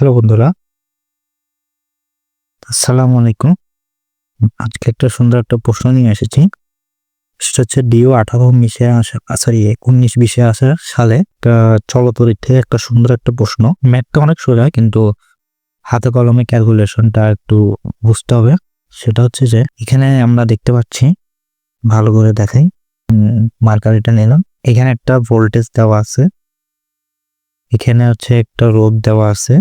Hello বন্ধুরা। আসসালামু আলাইকুম। আজকে একটা সুন্দর একটা প্রশ্ন নিয়ে এসেছি। সেটা হচ্ছে, ডিও আঠারো মিশে আসা সরি উনিশ বিশে আসা সালে একটা চলতরির একটা সুন্দর একটা প্রশ্ন। ম্যাথটা অনেক সোজা, কিন্তু হাতে কলমে ক্যালকুলেশনটা একটু বুঝতে হবে। সেটা হচ্ছে যে, এখানে আমরা দেখতে পাচ্ছি, ভালো করে দেখাই মার্কারিটা নিলাম। এখানে একটা ভোল্টেজ দেওয়া আছে। এখানে হচ্ছে একটা রোদ দেওয়া আছে।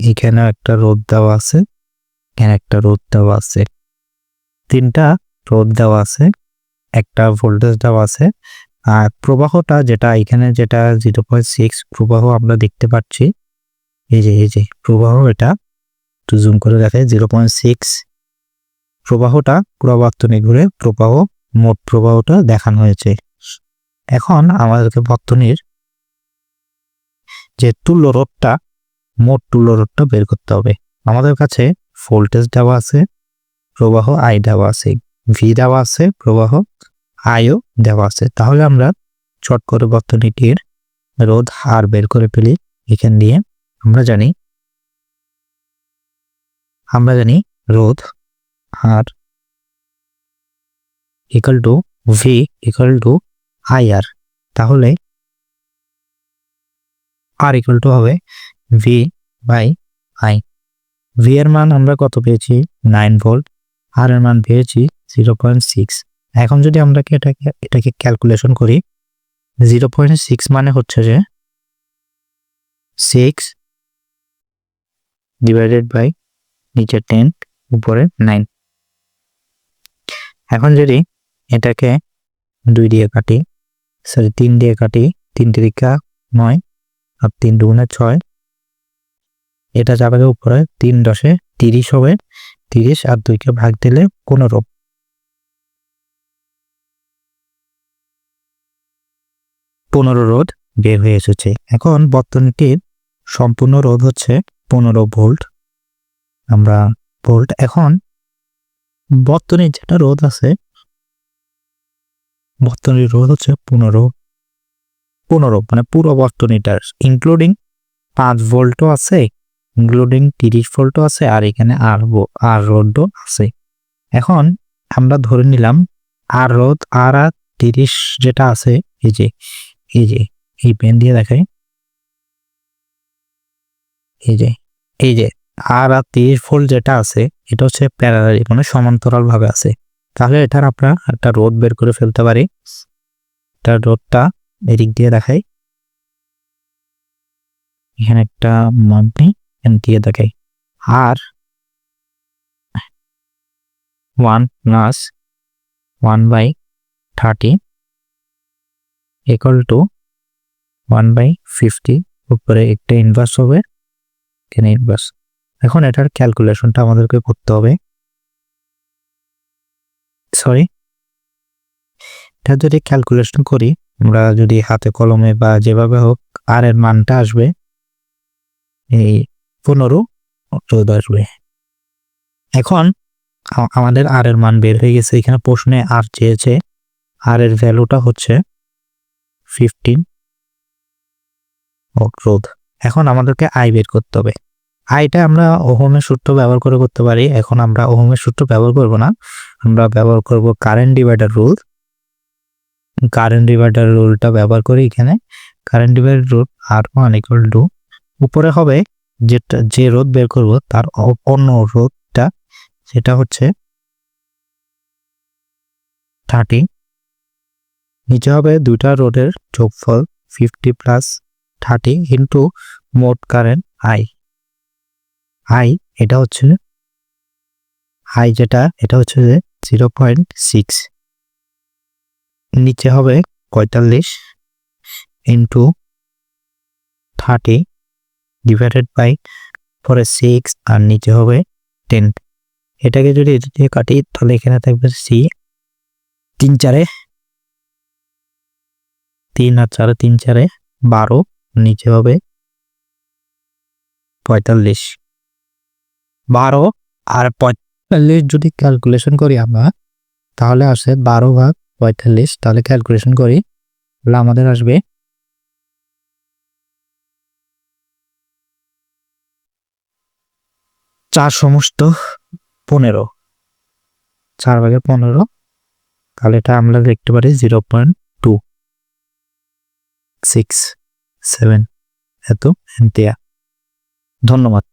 এখানে একটা রোদ দেওয়া আছে, এখানে একটা রোদ দেওয়া আছে, তিনটা রোদ দেওয়া আছে, একটা ভোল্টেজ দেওয়া আছে, আর প্রবাহটা যেটা, এখানে যেটা জিরো পয়েন্ট সিক্স প্রবাহ আমরা দেখতে পাচ্ছি, এই যে এই যে, প্রবাহ এটা, একটু জুম করে দেখে জিরো পয়েন্ট সিক্স প্রবাহটা পুরাবর্তনে ঘুরে প্রবাহ, মোট প্রবাহটা দেখানো হয়েছে। এখন আমাদেরকে বর্তনীর যে তুল্য রোধটা মোট টুলো রোধটা বের করতে হবে। আমাদের কাছে ভোল্টেজ দেওয়া আছে, প্রবাহ আই দেওয়া আছে ভি দেওয়া আছে, প্রবাহ আইও দেওয়া আছে। তাহলে আমরা চট করে বর্তনীটির রোধ হার বের করে ফেলি এখান দিয়ে। আমরা জানি আমরা জানি রোধ R equal to V equal to I R তাহলে আর ইকুয়াল টু হবে ভি বাই আই ভি এর মান আমরা কত পেয়েছি? নাইন ভোল্ট আর এর মান পেয়েছি জিরো পয়েন্ট সিক্স এখন যদি আমরা এটাকে এটাকে ক্যালকুলেশন করি জিরো পয়েন্ট সিক্স মানে হচ্ছে যে সিক্স ডিভাইডেড বাই নিচে টেন উপরে নাইন এখন যদি এটাকে দুই দিয়ে কাটি সরি তিন দিয়ে কাটি, তিন তিরিকা নয়, আর তিন দুগুণে ছয় এটা যাবে উপরে তিন দশে তিরিশ হবে। তিরিশ আর দুইকে ভাগ দিলে পনেরো। পনেরো রোধ বের হয়ে এসেছে। এখন বর্তনীটির সম্পূর্ণ রোধ হচ্ছে পনেরো ভোল্ট। আমরা ভোল্ট এখন বর্তনীর যেটা রোধ আছে, বর্তনীর রোধ হচ্ছে পনেরো। পনেরো মানে পুরো বর্তনীটার ইনক্লুডিং পাঁচ ভোল্টও আছে ইনক্লুডিং তিরিশ ভোল্টও আছে আর এখানে আর আর রোডও আছে। এখন আমরা ধরে নিলাম আর রোদ আর আর তিরিশ যেটা আছে, এই যে এই যে, এই পেন দিয়ে দেখাই। এই যে এই যে, আর আর তিরিশ ভোল্ট যেটা আছে, এটা হচ্ছে প্যারালারি মানে সমান্তরাল ভাবে আছে। তাহলে এটার আমরা একটা রোদ বের করে ফেলতে পারি। তার রোদটা এদিক দিয়ে দেখাই। এখানে একটা মান্থলি দিয়ে দেখাই। আর one plus one by thirty equal to one by fifty উপরে একটা ইনভার্স হবে, এখানে ইনভার্স এখন এটার ক্যালকুলেশনটা আমাদেরকে করতে হবে। সরি এটা যদি ক্যালকুলেশন করি, আমরা যদি হাতে কলমে বা যেভাবে হোক আর এর মানটা আসবে, এই পনেরো চোদ্দ আসবে এখন আমাদের আর এর মান বের হয়ে গেছে। এখানে প্রশ্নে আর চেয়েছে। আর এর ভ্যালুটা হচ্ছে ফিফটিন রোধ। এখন আমাদেরকে আই বের করতে হবে। আইটা আমরা ওহমের সূত্র ব্যবহার করে করতে পারি। এখন আমরা ওহমের সূত্র ব্যবহার করব না। আমরা ব্যবহার করব current divider rule current divider রুলটা ব্যবহার করি এখানে। Current divider rule R one equal to উপরে হবে যেটা, যে রোদ বের করব তার অন্য রোদটা সেটা হচ্ছে থার্টি নিচে হবে দুইটা রোডের যোগফল ফিফটি প্লাস থার্টি ইন্টু মোট কারেন্ট আই আই এটা হচ্ছে আই যেটা, এটা হচ্ছে যে জিরো পয়েন্ট সিক্স নিচে হবে পঁয়তাল্লিশ ইন্টু থার্টি ডিভাইডেড বাই পরে সিক্স আর নিচে হবে টেন এটাকে যদি দিয়ে কাটি, তাহলে এখানে থাকবে সি তিন চারে তিন আর চারে তিন চারে বারো, নিচে হবে পঁয়তাল্লিশ। বারো আর পঁয়তাল্লিশ যদি ক্যালকুলেশন করি আমরা, তাহলে আসে বারো ভাগ পঁয়তাল্লিশ, তাহলে ক্যালকুলেশন করি, তাহলে আমাদের আসবে চার সমস্ত পনেরো। চার ভাগে পনেরো, তাহলে এটা আমরা দেখতে পারি zero point two. Six, seven, এত এম্পিয়ার ধন্যবাদ।